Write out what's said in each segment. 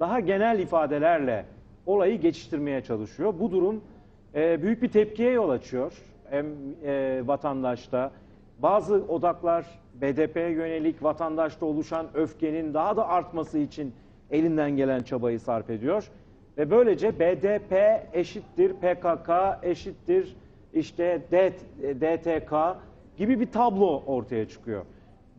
daha genel ifadelerle olayı geçiştirmeye çalışıyor. Bu durum e, büyük bir tepkiye yol açıyor. Hem e, vatandaşta bazı odaklar BDP'ye yönelik vatandaşta oluşan öfkenin daha da artması için elinden gelen çabayı sarf ediyor. Ve böylece BDP eşittir PKK eşittir işte DTK gibi bir tablo ortaya çıkıyor.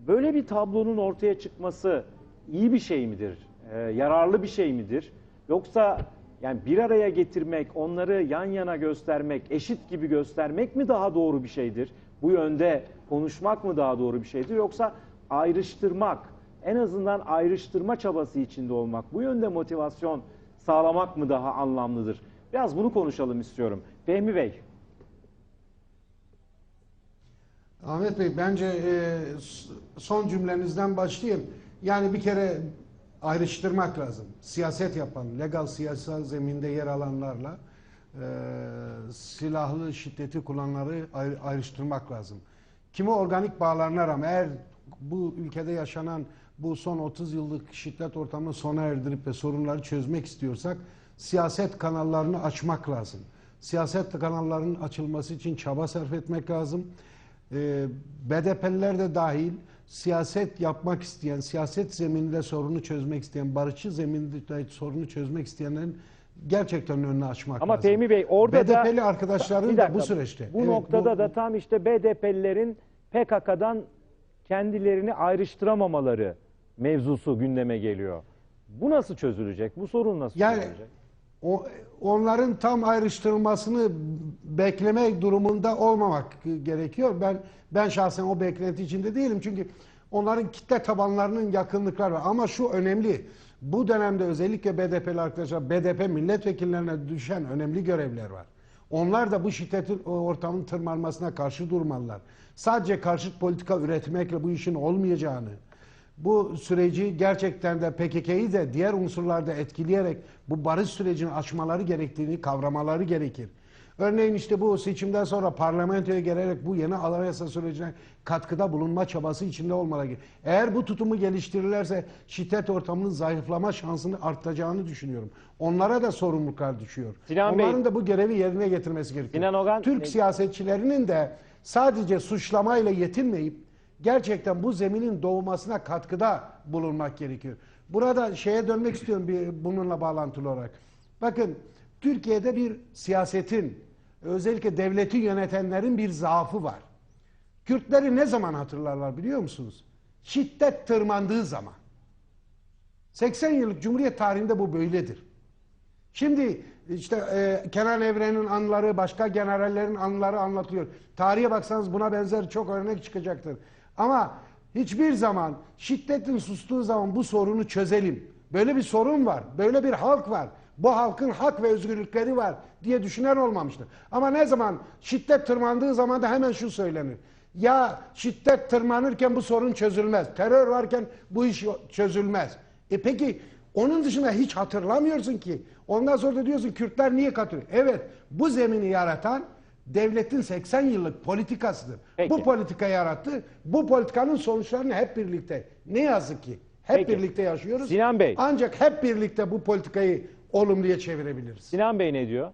Böyle bir tablonun ortaya çıkması iyi bir şey midir? Ee, yararlı bir şey midir? Yoksa yani bir araya getirmek, onları yan yana göstermek, eşit gibi göstermek mi daha doğru bir şeydir? Bu yönde konuşmak mı daha doğru bir şeydir? Yoksa ayrıştırmak, en azından ayrıştırma çabası içinde olmak, bu yönde motivasyon sağlamak mı daha anlamlıdır? Biraz bunu konuşalım istiyorum. Fehmi Bey. Ahmet Bey bence e, son cümlenizden başlayayım. Yani bir kere ayrıştırmak lazım. Siyaset yapan, legal siyasal zeminde yer alanlarla e, silahlı şiddeti kullananları ayrı- ayrıştırmak lazım. Kimi organik bağlarına rağmen eğer bu ülkede yaşanan bu son 30 yıllık şiddet ortamını sona erdirip ve sorunları çözmek istiyorsak siyaset kanallarını açmak lazım. Siyaset kanallarının açılması için çaba sarf etmek lazım. Ee, BDP'liler de dahil siyaset yapmak isteyen, siyaset zemininde sorunu çözmek isteyen, barışçı zeminde sorunu çözmek isteyenlerin gerçekten önünü açmak Ama lazım. Fehmi Bey orada da BDP'li arkadaşların Bir da bu süreçte. Bu Evet, noktada bu- da tam işte BDP'lilerin PKK'dan kendilerini ayrıştıramamaları mevzusu gündeme geliyor. Bu nasıl çözülecek? Bu sorun nasıl Yani çözülecek? o, onların tam ayrıştırılmasını beklemek durumunda olmamak gerekiyor. Ben ben şahsen o beklenti içinde değilim. Çünkü onların kitle tabanlarının yakınlıkları var. Ama şu önemli. Bu dönemde özellikle BDP'li arkadaşlar, BDP milletvekillerine düşen önemli görevler var. Onlar da bu şiddetin ortamın tırmanmasına karşı durmalılar. Sadece karşıt politika üretmekle bu işin olmayacağını, bu süreci gerçekten de PKK'yı de diğer unsurlarda etkileyerek bu barış sürecini açmaları gerektiğini kavramaları gerekir. Örneğin işte bu seçimden sonra parlamentoya gelerek bu yeni anayasa sürecine katkıda bulunma çabası içinde olmaları gerekir. Eğer bu tutumu geliştirirlerse şiddet ortamının zayıflama şansını artacağını düşünüyorum. Onlara da sorumluluklar düşüyor. Sinan Bey- Onların da bu görevi yerine getirmesi gerekiyor. Sinan Ogan- Türk siyasetçilerinin de sadece suçlamayla yetinmeyip gerçekten bu zeminin doğmasına katkıda bulunmak gerekiyor. Burada şeye dönmek istiyorum bir bununla bağlantılı olarak. Bakın Türkiye'de bir siyasetin özellikle devleti yönetenlerin bir zaafı var. Kürtleri ne zaman hatırlarlar biliyor musunuz? Şiddet tırmandığı zaman. 80 yıllık Cumhuriyet tarihinde bu böyledir. Şimdi işte e, Kenan Evren'in anıları, başka generallerin anıları anlatılıyor. Tarihe baksanız buna benzer çok örnek çıkacaktır. Ama hiçbir zaman şiddetin sustuğu zaman bu sorunu çözelim. Böyle bir sorun var, böyle bir halk var. Bu halkın hak ve özgürlükleri var diye düşünen olmamıştır. Ama ne zaman şiddet tırmandığı zaman da hemen şu söylenir. Ya şiddet tırmanırken bu sorun çözülmez. Terör varken bu iş çözülmez. E peki onun dışında hiç hatırlamıyorsun ki. Ondan sonra da diyorsun Kürtler niye katılıyor? Evet bu zemini yaratan devletin 80 yıllık politikasıdır. Peki. Bu politika yarattı. Bu politikanın sonuçlarını hep birlikte ne yazık ki hep Peki. birlikte yaşıyoruz. Sinan Bey. Ancak hep birlikte bu politikayı olumluya çevirebiliriz. Sinan Bey ne diyor?